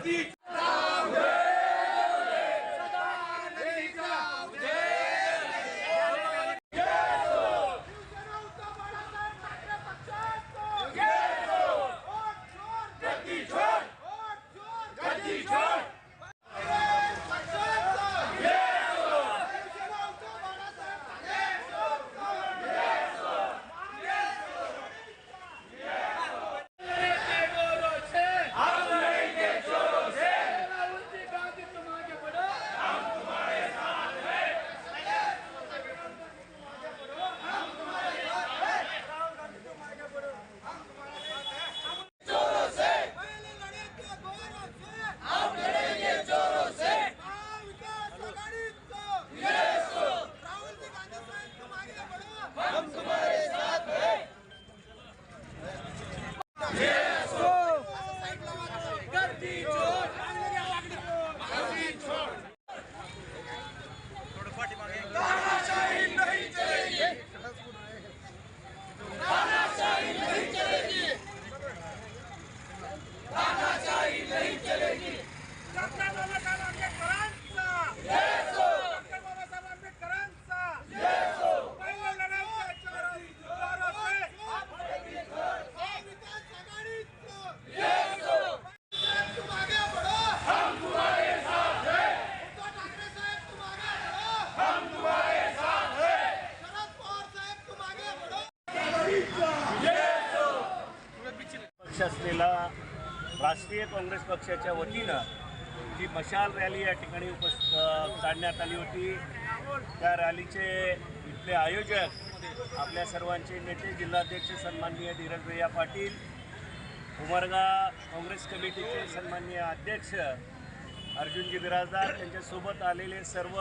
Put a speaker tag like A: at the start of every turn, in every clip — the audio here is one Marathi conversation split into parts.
A: платить! असलेला राष्ट्रीय काँग्रेस पक्षाच्या वतीनं जी मशाल रॅली या ठिकाणी उपस्थित काढण्यात आली होती. त्या रॅलीचे इथले आयोजक आपल्या सर्वांचे नेते जिल्हाध्यक्ष सन्माननीय धीरज भैया पाटील उमरगा काँग्रेस कमिटीचे सन्माननीय अध्यक्ष अर्जुनजी बिराजदार त्यांच्यासोबत आलेले सर्व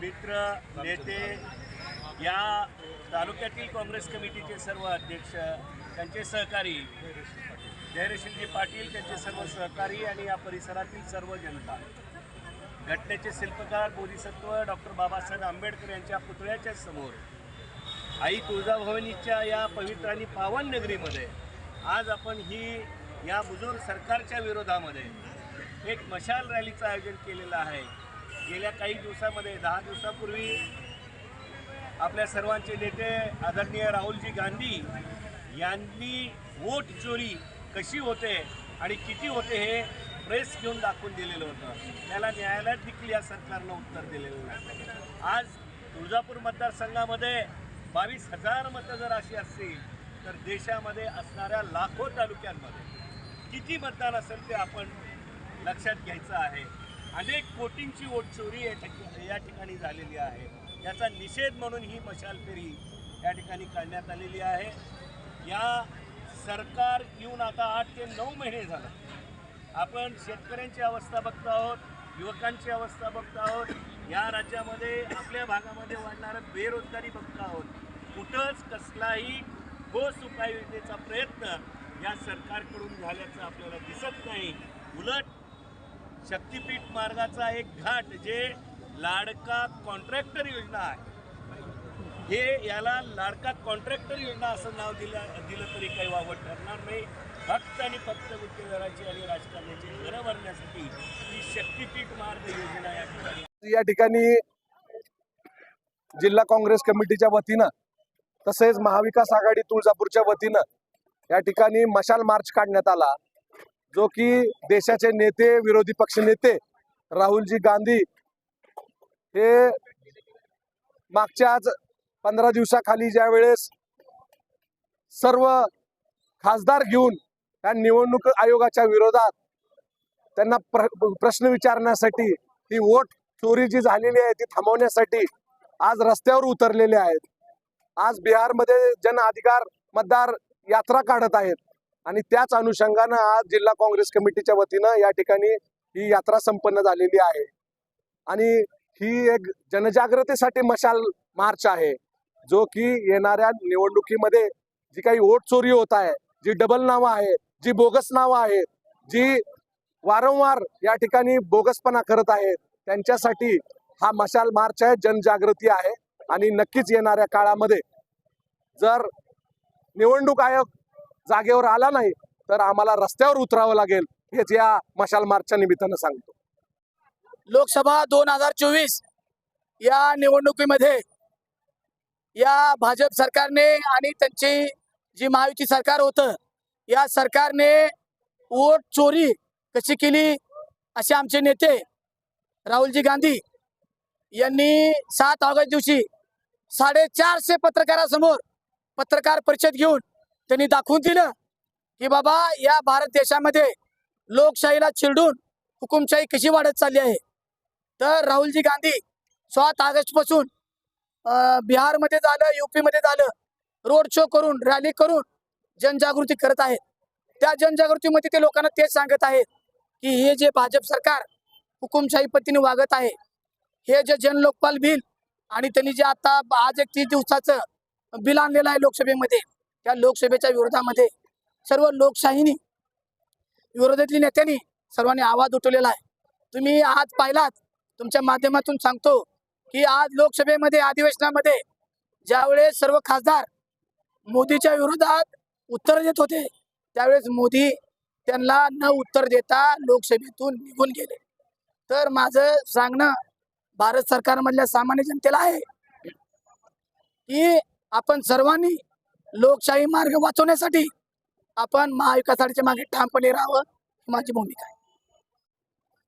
A: मित्र नेते या तालुक्यातील काँग्रेस कमिटीचे सर्व अध्यक्ष त्यांचे सहकारी धैर्यशीलजी पाटील त्यांचे सर्व सहकारी आणि या परिसरातील सर्व जनता घटनेचे शिल्पकार बोधिसत्व डॉक्टर बाबासाहेब आंबेडकर यांच्या पुतळ्याच्या समोर आई तुळजाभवानीच्या या पवित्र आणि पावन नगरीमध्ये आज आपण ही या बुजुर्ग सरकारच्या विरोधामध्ये एक मशाल रॅलीचं आयोजन केलेलं आहे. गेल्या काही दिवसामध्ये दहा दिवसापूर्वी आपल्या सर्वांचे नेते आदरणीय राहुलजी गांधी यांनी वोट चोरी कशी होते आणि किती होते हे प्रेस घेऊन दाखवून दिलेलं होतं. त्याला न्यायालयात देखील या सरकारनं उत्तर दिलेलं नाही आज तुळजापूर मतदारसंघामध्ये बावीस हजार मतं जर अशी असतील तर देशामध्ये असणाऱ्या लाखो तालुक्यांमध्ये किती मतदान असेल ते आपण लक्षात घ्यायचं आहे. अनेक कोटींची वोट चोरी या या ठिकाणी झालेली आहे. याचा निषेध म्हणून ही मशाल फेरी या ठिकाणी काढण्यात आलेली आहे. या सरकार येऊन आता आठ ते नऊ महिने झालं. आपण शेतकऱ्यांची अवस्था बघतो आहोत युवकांची अवस्था बघतो आहोत. या राज्यामध्ये आपल्या भागामध्ये वाढणारं बेरोजगारी बघतो आहोत. कुठंच कसलाही ठोस उपाययोजनेचा प्रयत्न या सरकारकडून झाल्याचं आपल्याला दिसत नाही. उलट शक्तिपीठ मार्गाचा एक घाट जे लाडका कॉन्ट्रॅक्टर योजना आहे. हे याला लाडका कॉन्ट्रॅक्टर योजना असं नाव दिलं दिलं तरी काही वावड ठरणार नाही. फक्त आणि फक्त गुत्तेदाराची आणि राजकारण्याची घरं भरण्यासाठी ही शक्तीपीठ मार्ग योजना या ठिकाणी
B: या ठिकाणी जिल्हा काँग्रेस कमिटीच्या वतीनं तसेच महाविकास आघाडी तुळजापूरच्या वतीनं या ठिकाणी मशाल मार्च काढण्यात आला जो की देशाचे नेते विरोधी पक्ष नेते राहुलजी गांधी हे मागच्या आज पंधरा दिवसाखाली ज्या वेळेस सर्व खासदार घेऊन या निवडणूक आयोगाच्या विरोधात त्यांना प्र प्रश्न विचारण्यासाठी ही वोट चोरी जी झालेली आहे ती थांबवण्यासाठी आज रस्त्यावर उतरलेले आहेत. आज बिहारमध्ये जन अधिकार मतदार यात्रा काढत आहेत आणि त्याच अनुषंगानं आज जिल्हा काँग्रेस कमिटीच्या वतीनं या ठिकाणी ही यात्रा संपन्न झालेली आहे. आणि ही एक जनजागृतीसाठी मशाल मार्च आहे. जो की येणाऱ्या निवडणुकीमध्ये जी काही वोट चोरी होत आहे जी डबल नावं आहेत जी बोगस नावं आहेत जी वारंवार या ठिकाणी बोगसपणा करत आहेत त्यांच्यासाठी हा मशाल मार्च आहे जनजागृती आहे आणि नक्कीच येणाऱ्या काळामध्ये जर निवडणूक आयोग जागेवर आला नाही तर आम्हाला रस्त्यावर उतरावं लागेल हेच या मशाल मार्चच्या निमित्तानं सांगतो.
C: लोकसभा दोन हजार चोवीस या निवडणुकीमध्ये या भाजप सरकारने आणि त्यांची जी महायुती सरकार होतं या सरकारने वोट चोरी कशी केली असे आमचे नेते राहुलजी गांधी यांनी सात ऑगस्ट दिवशी साडेचारशे पत्रकारासमोर पत्रकार परिषद घेऊन त्यांनी दाखवून दिलं की बाबा या भारत देशामध्ये लोकशाहीला चिरडून हुकुमशाही कशी वाढत चालली आहे? तर राहुलजी गांधी सात ऑगस्टपासून बिहारमध्ये झालं युपीमध्ये झालं रोड शो करून रॅली करून जनजागृती करत आहेत. त्या जनजागृतीमध्ये ते लोकांना तेच सांगत आहेत की हे जे भाजप सरकार हुकुमशाही पद्धतीने वागत आहे हे जे जन लोकपाल बिल आणि त्यांनी जे आता आज एक तीस दिवसाचं बिल आणलेलं आहे लोकसभेमध्ये त्या लोकसभेच्या विरोधामध्ये सर्व लोकशाहीनी विरोधातली नेत्यांनी सर्वांनी आवाज उठवलेला आहे. तुम्ही आज पाहिलात तुमच्या माध्यमातून सांगतो की आज लोकसभेमध्ये अधिवेशनामध्ये ज्यावेळेस सर्व खासदार मोदीच्या विरोधात उत्तर देत होते त्यावेळेस मोदी त्यांना न उत्तर देता लोकसभेतून निघून गेले. तर माझं सांगणं भारत सरकारमधल्या सामान्य जनतेला आहे की आपण सर्वांनी लोकशाही मार्ग वाचवण्यासाठी आपण महाविकास आघाडीच्या मागे ठामपणे राहावं माझी भूमिका आहे.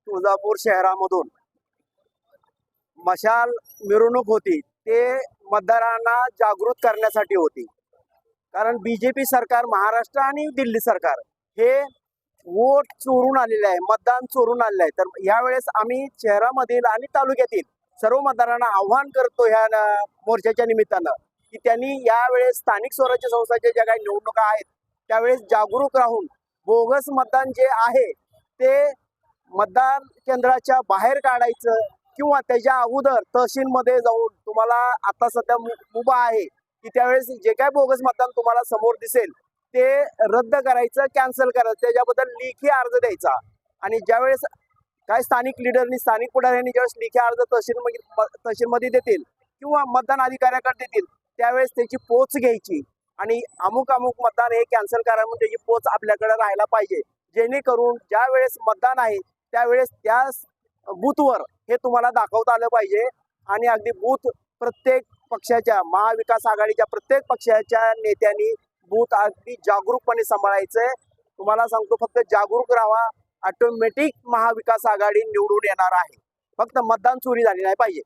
D: तुळजापूर शहरामधून मशाल मिरवणूक होती ते मतदारांना जागृत करण्यासाठी होती. कारण बी जे पी सरकार महाराष्ट्र आणि दिल्ली सरकार हे वोट चोरून आलेले आहे मतदान चोरून आलेलं आहे. तर यावेळेस आम्ही शहरामधील आणि तालुक्यातील सर्व मतदारांना आव्हान करतो ह्या मोर्चाच्या निमित्तानं की त्यांनी यावेळेस स्थानिक स्वराज्य संस्थाच्या ज्या काही निवडणुका आहेत त्यावेळेस जागरूक राहून बोगस मतदान जे आहे ते मतदान केंद्राच्या बाहेर काढायचं किंवा त्याच्या अगोदर तहसीलमध्ये जाऊन तुम्हाला आता सध्या मु- मुभा आहे की त्यावेळेस जे काय बोगस मतदान तुम्हाला समोर दिसेल ते रद्द करायचं कॅन्सल करायचं त्याच्याबद्दल लेखी अर्ज द्यायचा. आणि ज्यावेळेस काय स्थानिक लिडरनी स्थानिक पुढाऱ्यांनी ज्यावेळेस लेखी अर्ज तहसील तहसीलमध्ये देतील किंवा मतदान अधिकाऱ्याकडे देतील त्यावेळेस त्याची पोच घ्यायची. आणि अमुक अमुक मतदान हे कॅन्सल करा म्हणून त्याची पोच आपल्याकडे राहायला पाहिजे. जेणेकरून ज्या वेळेस मतदान आहे त्यावेळेस त्या बूथवर हे तुम्हाला दाखवता आलं पाहिजे. आणि अगदी बूथ प्रत्येक पक्षाच्या महाविकास आघाडीच्या प्रत्येक पक्षाच्या नेत्यांनी बूथ अगदी जागरूकपणे सांभाळायचंय. तुम्हाला सांगतो फक्त जागरूक राहा. ऑटोमॅटिक महाविकास आघाडी निवडून येणार आहे. फक्त मतदान चोरी झाली नाही पाहिजे.